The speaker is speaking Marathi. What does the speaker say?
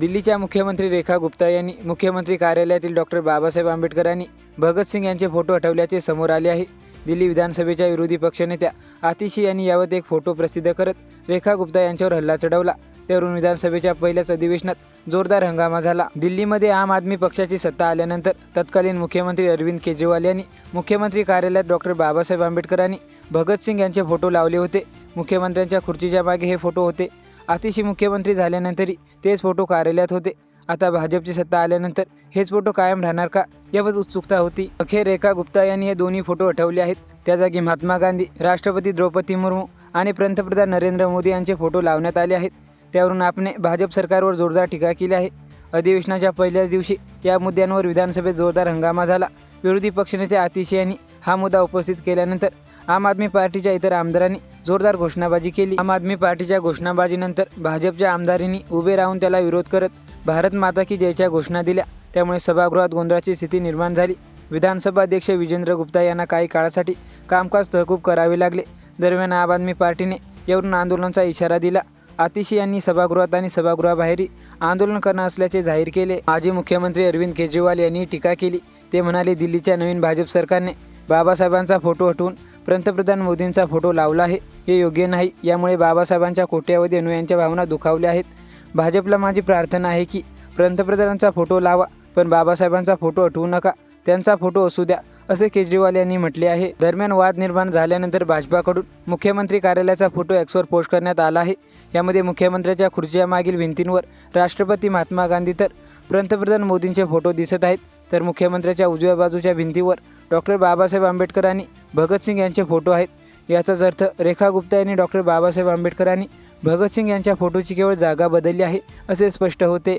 दिल्लीच्या मुख्यमंत्री रेखा गुप्ता यांनी मुख्यमंत्री कार्यालयातील डॉक्टर बाबासाहेब आंबेडकर यांनी भगतसिंग यांचे फोटो हटवल्याचे समोर आले आहे. दिल्ली विधानसभेच्या विरोधी पक्षनेत्या आतिशी यांनी यावत एक फोटो प्रसिद्ध करत रेखा गुप्ता यांच्यावर हल्ला चढवला. त्यावरून विधानसभेच्या पहिल्याच अधिवेशनात जोरदार हंगामा झाला. दिल्लीमध्ये आम आदमी पक्षाची सत्ता आल्यानंतर तत्कालीन मुख्यमंत्री अरविंद केजरीवाल यांनी मुख्यमंत्री कार्यालयात डॉक्टर बाबासाहेब आंबेडकरांनी भगतसिंग यांचे फोटो लावले होते. मुख्यमंत्र्यांच्या खुर्चीच्या मागे हे फोटो होते. आतिशी मुख्यमंत्री झाल्यानंतर तेच फोटो कार्यालयात होते. आता भाजपची सत्ता आल्यानंतर हेच फोटो कायम राहणार का? यावर उत्सुकता होती. अखेर रेखा गुप्ता यांनी हे दोन्ही फोटो हटवले आहेत. त्या जागी महात्मा गांधी राष्ट्रपती द्रौपदी मुर्मू आणि पंतप्रधान नरेंद्र मोदी यांचे फोटो लावण्यात आले आहेत. त्यावरून आपने भाजप सरकारवर जोरदार टीका केली आहे. अधिवेशनाच्या पहिल्याच दिवशी या मुद्द्यांवर विधानसभेत जोरदार हंगामा झाला. विरोधी पक्षनेते आतिशी यांनी हा मुद्दा उपस्थित केल्यानंतर आम आदमी पार्टीच्या इतर आमदारांनी जोरदार घोषणाबाजी केली. आम आदमी पार्टीच्या घोषणाबाजीनंतर भाजपच्या आमदारांनी उभे राहून त्याला विरोध करत भारत माता की जयच्या घोषणा दिल्या. त्यामुळे सभागृहात गोंधळाची स्थिती निर्माण झाली. विधानसभा अध्यक्ष विजेंद्र गुप्ता यांना काही काळासाठी कामकाज तहकूब करावे लागले. दरम्यान आम आदमी पार्टीने यावरून आंदोलनाचा इशारा दिला. आतिशी यांनी सभागृहात आणि सभागृहाबाहेरही आंदोलन करणार असल्याचे जाहीर केले. माजी मुख्यमंत्री अरविंद केजरीवाल यांनी टीका केली. ते म्हणाले दिल्लीच्या नवीन भाजप सरकारने बाबासाहेबांचा फोटो हटवून पंतप्रधान मोदींचा फोटो लावला आहे. हे योग्य नाही. यामुळे बाबासाहेबांच्या कोट्यावधी अनुयांच्या भावना दुखावल्या आहेत. भाजपला माझी प्रार्थना आहे की पंतप्रधानांचा फोटो लावा पण बाबासाहेबांचा फोटो हटवू नका. त्यांचा फोटो असू द्या असे केजरीवाल यांनी म्हटले आहे. दरम्यान वाद निर्माण झाल्यानंतर भाजपाकडून मुख्यमंत्री कार्यालयाचा फोटो एक्सवर पोस्ट करण्यात आला आहे. यामध्ये मुख्यमंत्र्याच्या खुर्च्यामागील भिंतींवर राष्ट्रपती महात्मा गांधी तर पंतप्रधान मोदींचे फोटो दिसत आहेत. तर मुख्यमंत्र्याच्या उजव्या बाजूच्या भिंतीवर डॉक्टर बाबासाहेब आंबेडकर आणि भगतसिंग यांचे फोटो आहेत. याचाच अर्थ रेखा गुप्ता यांनी डॉक्टर बाबासाहेब आंबेडकर आणि भगतसिंग यांच्या फोटोची केवळ जागा बदलली आहे असे स्पष्ट होते.